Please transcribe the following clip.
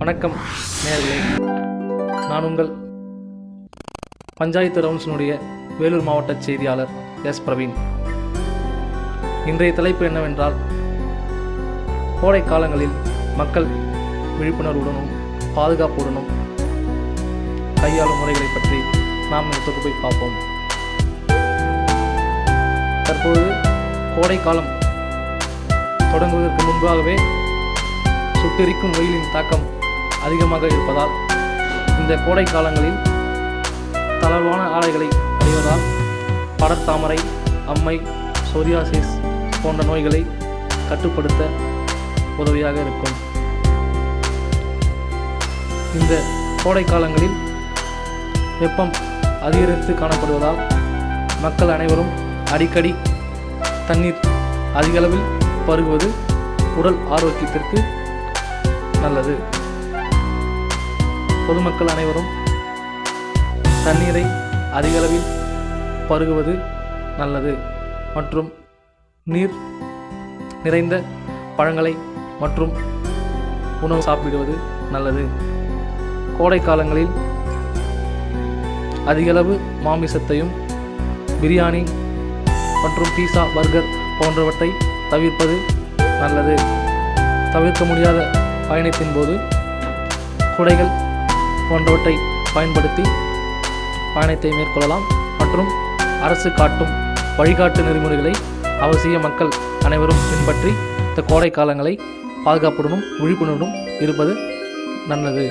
வணக்கம். நேர்களே நான் உங்கள் பஞ்சாயத்து ரவுண்ட்ஸினுடைய வேலூர் மாவட்ட செய்தியாளர் எஸ். பிரவீன். இன்றைய தலைப்பு என்னவென்றால் கோடை காலங்களில் மக்கள் விழிப்புணர்வுடனும் பாதுகாப்புடனும் கையாளும் முறைகளை பற்றி நாம் இந்த தொகுப்பை பார்ப்போம். தற்போது கோடை காலம் தொடங்குவதற்கு முன்பாகவே சுட்டெரிக்கும் வெயிலின் தாக்கம் அதிகமாக இருப்பதால் இந்த கோடை காலங்களில் தளர்வான ஆடைகளை அணிவதால் படத்தாமரை அம்மை சோரியாசிஸ் போன்ற நோய்களை கட்டுப்படுத்த உதவியாக இருக்கும். இந்த கோடை காலங்களில் வெப்பம் அதிகரித்து காணப்படுவதால் மக்கள் அனைவரும் அடிக்கடி தண்ணீர் அதிகளவில் பருகுவது உடல் ஆரோக்கியத்திற்கு நல்லது. பொதுமக்கள் அனைவரும் தண்ணீரை அதிகளவில் பருகுவது நல்லது மற்றும் நீர் நிறைந்த பழங்களை மற்றும் உணவு சாப்பிடுவது நல்லது. கோடை காலங்களில் அதிகளவு மாமிசத்தையும் பிரியாணி மற்றும் பீஸா பர்கர் போன்றவற்றை தவிர்ப்பது நல்லது. தவிர்க்க முடியாத பயணத்தின் போது குடைகள் போன்றவற்றை பயன்படுத்தி பயணத்தை மேற்கொள்ளலாம். மற்றும் அரசு காட்டும் வழிகாட்டு நெறிமுறைகளை அவசிய மக்கள் அனைவரும் பின்பற்றி இந்த கோடை காலங்களை பாதுகாப்புடனும் விழிப்புணர்வுடன் இருப்பது நல்லது.